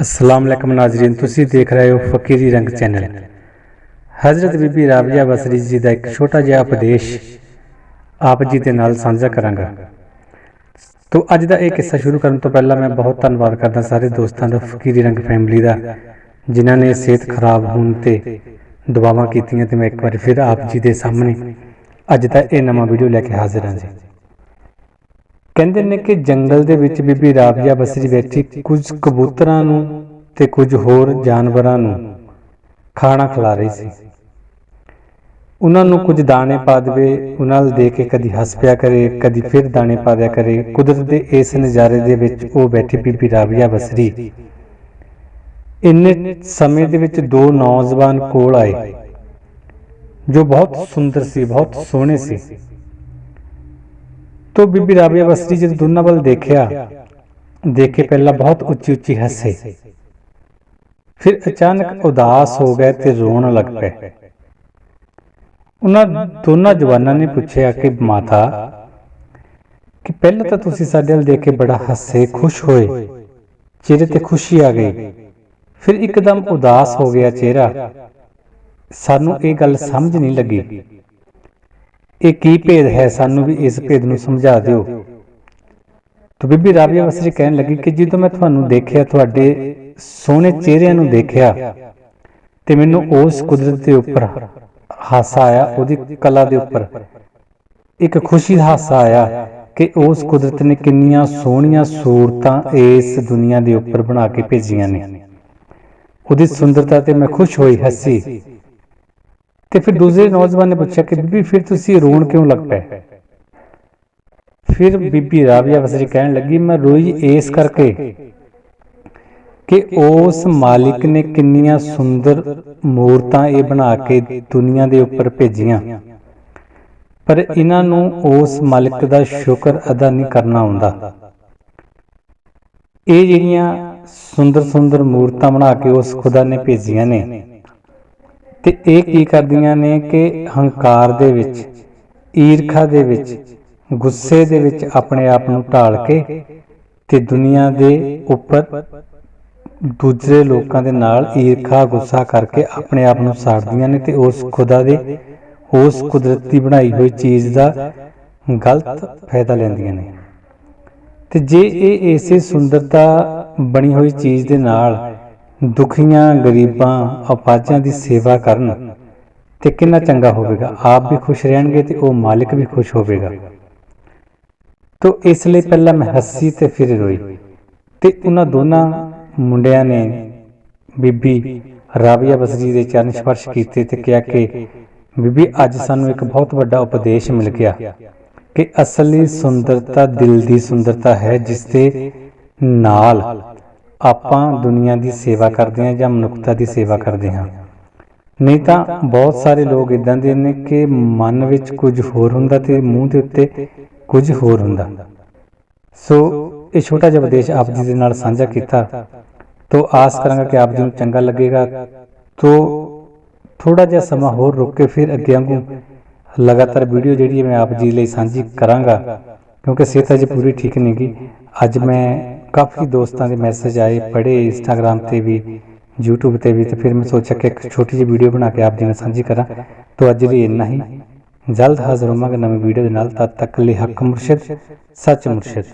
ਅਸਲਾਮ ਅਲੈਕਮ ਨਾਜ਼ਰੀਨ, ਤੁਸੀਂ ਦੇਖ ਰਹੇ ਹੋ ਫਕੀਰੀ ਰੰਗ ਚੈਨਲ। ਹਜ਼ਰਤ ਬੀਬੀ ਰਾਬੀਆ ਬਸਰੀ ਜੀ ਦਾ ਇੱਕ ਛੋਟਾ ਜਿਹਾ ਉਪਦੇਸ਼ ਆਪ ਜੀ ਦੇ ਨਾਲ ਸਾਂਝਾ ਕਰਾਂਗਾ। ਤੋ, ਅੱਜ ਦਾ ਇਹ ਕਿੱਸਾ ਸ਼ੁਰੂ ਕਰਨ ਤੋਂ ਪਹਿਲਾਂ ਮੈਂ ਬਹੁਤ ਧੰਨਵਾਦ ਕਰਦਾ ਸਾਰੇ ਦੋਸਤਾਂ ਦਾ ਫਕੀਰੀ ਰੰਗ ਫੈਮਿਲੀ ਦਾ, ਜਿਨ੍ਹਾਂ ਨੇ ਸਿਹਤ ਖਰਾਬ ਹੋਣ ਤੇ ਦੁਆਵਾਂ ਕੀਤੀਆਂ ਤੇ ਮੈਂ ਇੱਕ ਵਾਰ ਫਿਰ ਆਪ ਜੀ ਦੇ ਸਾਹਮਣੇ ਅੱਜ ਦਾ ਇਹ ਨਵਾਂ ਵੀਡੀਓ ਲੈ ਕੇ ਹਾਜ਼ਰ ਹਾਂ ਜੀ। ਕਹਿੰਦੇ ਨੇ ਕਿ ਜੰਗਲ ਦੇ ਵਿੱਚ ਬੀਬੀ ਰਾਬੀਆ ਬਸਰੀ ਬੈਠੀ ਕੁਝ ਕਬੂਤਰਾਂ ਨੂੰ ਤੇ ਕੁਝ ਹੋਰ ਜਾਨਵਰਾਂ ਨੂੰ ਖਾਣਾ ਖਿਲਾ ਰਹੀ ਸੀ। ਉਹਨਾਂ ਨੂੰ ਕੁਝ ਦਾਣੇ ਪਾ ਦੇਵੇ, ਉਹਨਾਂ ਨੂੰ ਦੇ ਕੇ ਕਦੀ ਹੱਸ ਪਿਆ ਕਰੇ, ਕਦੀ ਫਿਰ ਦਾਣੇ ਪਾ ਦਿਆ ਕਰੇ। ਕੁਦਰਤ ਦੇ ਇਸ ਨਜ਼ਾਰੇ ਦੇ ਵਿੱਚ ਉਹ ਬੈਠੀ ਬੀਬੀ ਰਾਬੀਆ ਬਸਰੀ। ਇੰਨੇ ਸਮੇਂ ਦੇ ਵਿੱਚ ਦੋ ਨੌਜਵਾਨ ਕੋਲ ਆਏ, ਜੋ ਬਹੁਤ ਸੁੰਦਰ ਸੀ, ਬਹੁਤ ਸੋਹਣੇ ਸੀ। ਤੋ ਬੀਬੀ ਰਾਬੀਆ ਬਸਰੀ ਜਦ ਦੋਨਾਂ ਵੱਲ ਦੇਖਿਆ ਦੇਖ ਕੇ ਪਹਿਲਾਂ ਬਹੁਤ ਉੱਚੀ ਉੱਚੀ ਹੱਸੇ ਫਿਰ ਅਚਾਨਕ ਉਦਾਸ ਹੋ ਗਏ ਤੇ ਰੋਣ ਲੱਗ ਪਏ ਉਹਨਾਂ ਦੋਨਾਂ ਜਵਾਨਾਂ ਨੇ ਪੁੱਛਿਆ ਕਿ ਮਾਤਾ ਕਿ ਪਹਿਲਾਂ ਤਾਂ ਤੁਸੀਂ ਸਾਡੇ ਵੱਲ ਦੇਖ ਕੇ ਬੜਾ ਹੱਸੇ ਖੁਸ਼ ਹੋਏ ਚਿਹਰੇ ਤੇ ਖੁਸ਼ੀ ਆ ਗਈ ਫਿਰ ਇੱਕਦਮ ਉਦਾਸ ਹੋ ਗਿਆ ਚਿਹਰਾ ਸਾਨੂੰ ਇਹ ਗੱਲ ਸਮਝ ਨਹੀਂ ਲੱਗੀ ਇਹ ਕੀ ਭੇਦ ਹੈ ਸਾਨੂੰ ਵੀ ਇਸ ਭੇਦ ਨੂੰ ਸਮਝਾ ਦਿਓ? ਤਾਂ ਬੀਬੀ ਰਾਬੀਆ ਵਸਰੀ ਕਹਿਣ ਲੱਗੀ ਕਿ ਜਦੋਂ ਮੈਂ ਤੁਹਾਨੂੰ ਦੇਖਿਆ, ਤੁਹਾਡੇ ਸੋਹਣੇ ਚਿਹਰਿਆਂ ਨੂੰ ਦੇਖਿਆ ਤੇ ਮੈਨੂੰ ਉਸ ਕੁਦਰਤ ਦੇ ਉੱਪਰ ਹਾਸਾ ਆਇਆ, ਉਹਦੀ ਕਲਾ ਦੇ ਉੱਪਰ। ਇੱਕ ਖੁਸ਼ੀ ਦਾ ਹਾਸਾ ਆਇਆ ਕਿ ਉਸ ਕੁਦਰਤ ਨੇ ਕਿੰਨੀਆਂ ਸੋਹਣੀਆਂ ਸੂਰਤਾਂ ਇਸ ਦੁਨੀਆ ਦੇ ਉੱਪਰ ਬਣਾ ਕੇ ਭੇਜੀਆਂ ਨੇ। ਉਹਦੀ ਸੁੰਦਰਤਾ ਤੇ ਮੈਂ ਖੁਸ਼ ਹੋਈ, ਹੱਸੀ। ਤੇ ਫਿਰ ਦੂਸਰੇ ਨੌਜਵਾਨ ਨੇ ਪੁੱਛਿਆ ਕਿ ਬੀਬੀ ਫਿਰ ਤੁਸੀਂ ਰੋਣ ਕਿਉਂ ਲੱਗ ਪਏ? ਫਿਰ ਬੀਬੀ ਰਾਬੀਆ ਵਸਰੀ ਕਹਿਣ ਲੱਗੀ ਮੈਂ ਰੋਈ ਇਸ ਕਰਕੇ ਕਿ ਉਸ ਮਾਲਿਕ ਨੇ ਕਿੰਨੀਆਂ ਸੁੰਦਰ ਮੂਰਤਾਂ ਇਹ ਬਣਾ ਕੇ ਦੁਨੀਆ ਦੇ ਉੱਪਰ ਭੇਜੀਆਂ। ਪਰ ਇਹਨਾਂ ਨੂੰ ਉਸ ਮਾਲਿਕ ਦਾ ਸ਼ੁਕਰ ਅਦਾ ਨਹੀਂ ਕਰਨਾ ਆਉਂਦਾ ਇਹ ਜਿਹੜੀਆਂ ਸੁੰਦਰ ਸੁੰਦਰ ਮੂਰਤਾਂ ਬਣਾ ਕੇ ਉਸ ਖੁਦਾ ਨੇ ਭੇਜੀਆਂ ਨੇ ਤੇ ਇਹ ਕੀ ਕਰਦੀਆਂ ਨੇ ਕਿ ਹੰਕਾਰ ਦੇ ਵਿੱਚ, ਈਰਖਾ ਦੇ ਵਿੱਚ, ਗੁੱਸੇ ਦੇ ਵਿੱਚ ਆਪਣੇ ਆਪ ਨੂੰ ਢਾਲ ਕੇ ਤੇ ਦੁਨੀਆ ਦੇ ਉੱਪਰ ਦੂਜੇ ਲੋਕਾਂ ਦੇ ਨਾਲ ਈਰਖਾ, ਗੁੱਸਾ ਕਰਕੇ ਆਪਣੇ ਆਪ ਨੂੰ ਸਾੜਦੀਆਂ ਨੇ ਤੇ ਉਸ ਖੁਦਾ ਦੇ, ਉਸ ਕੁਦਰਤੀ ਬਣਾਈ ਹੋਈ ਚੀਜ਼ ਦਾ ਗਲਤ ਫਾਇਦਾ ਲੈਂਦੀਆਂ ਨੇ। ਤੇ ਜੇ ਇਹ ਇਸੇ ਸੁੰਦਰਤਾ ਬਣੀ ਹੋਈ ਚੀਜ਼ ਦੇ ਨਾਲ ਦੁਖੀਆਂ ਗਰੀਬਾਂ ਅਪਾਜਾਂ ਦੀ ਸੇਵਾ ਕਰਨ ਤੇ ਕਿੰਨਾ ਚੰਗਾ ਹੋਵੇਗਾ? ਆਪ ਵੀ ਖੁਸ਼ ਰਹਿਣਗੇ ਤੇ ਉਹ ਮਾਲਿਕ ਵੀ ਖੁਸ਼ ਹੋਵੇਗਾ। ਤੋ ਇਸ ਲਈ ਪਹਿਲਾਂ ਮੈਂ ਹੱਸੀ ਤੇ ਫਿਰ ਰੋਈ ਤੇ ਉਹਨਾਂ ਦੋਨਾਂ ਮੁੰਡਿਆਂ ਨੇ ਬੀਬੀ ਰਾਬੀਆ ਬਸਰੀ ਦੇ ਚਰਨ ਸਪਰਸ਼ ਕੀਤੇ ਤੇ ਕਿਹਾ ਕਿ ਬੀਬੀ, ਅੱਜ ਸਾਨੂੰ ਇੱਕ ਬਹੁਤ ਵੱਡਾ ਉਪਦੇਸ਼ ਮਿਲ ਗਿਆ ਕਿ ਅਸਲੀ ਸੁੰਦਰਤਾ ਦਿਲ ਦੀ ਸੁੰਦਰਤਾ ਹੈ, ਜਿਸ ਦੇ ਨਾਲ ਆਪਾਂ ਦੁਨੀਆ ਦੀ ਸੇਵਾ ਕਰਦੇ ਹਾਂ ਜਾਂ ਮਨੁੱਖਤਾ ਦੀ ਸੇਵਾ ਕਰਦੇ ਹਾਂ। ਨਹੀਂ ਤਾਂ ਬਹੁਤ ਸਾਰੇ ਲੋਕ ਇਦਾਂ ਦੇ ਨੇ ਕਿ ਮਨ ਵਿੱਚ ਕੁਝ ਹੋਰ ਹੁੰਦਾ ਤੇ ਮੂੰਹ ਦੇ ਉੱਤੇ ਕੁਝ ਹੋਰ ਹੁੰਦਾ। ਸੋ ਇਹ ਛੋਟਾ ਜਿਹਾ ਉਪਦੇਸ਼ ਆਪ ਜੀ ਦੇ ਨਾਲ ਸਾਂਝਾ ਕੀਤਾ। ਤੋ ਆਸ ਕਰਾਂਗਾ ਕਿ ਆਪ ਜੀ ਨੂੰ ਚੰਗਾ ਲੱਗੇਗਾ। ਤੋ ਥੋੜਾ ਜਿਹਾ ਸਮਾਂ ਹੋਰ ਰੁਕ ਕੇ ਫਿਰ ਅੱਗੇ ਵਾਂਗੂ ਲਗਾਤਾਰ ਵੀਡੀਓ ਜਿਹੜੀ ਮੈਂ ਆਪ ਜੀ ਲਈ ਸਾਂਝੀ ਕਰਾਂਗਾ। ਕਿਉਂਕਿ ਸਿਹਤ ਅਜੇ ਪੂਰੀ ਠੀਕ ਨਹੀਂ ਗਈ ਅੱਜ ਮੈਂ ਕਾਫੀ ਦੋਸਤਾਂ ਦੇ ਮੈਸੇਜ ਆਏ ਪੜੇ ਇੰਸਟਾਗ੍ਰam ਤੇ ਵੀ, YouTube ਤੇ ਵੀ ਤੇ ਫਿਰ ਮੈਂ ਸੋਚਿਆ ਕਿ ਇੱਕ ਛੋਟੀ ਜਿਹੀ ਵੀਡੀਓ ਬਣਾ ਕੇ ਆਪ ਜੀ ਨਾਲ ਸਾਂਝੀ ਕਰਾਂ। ਤੋਂ ਅੱਜ ਲਈ ਇੰਨਾ ਹੀ। ਜਲਦ ਹਾਜ਼ਰ ਹੋਵਾਂਗੇ ਨਵੀਂ ਵੀਡੀਓ ਦੇ ਨਾਲ। ਤਦ ਤੱਕ ਲਈ ਹੱਕ ਮੁਰਸ਼ਿਦ, ਸੱਚ ਮੁਰਸ਼ਿਦ।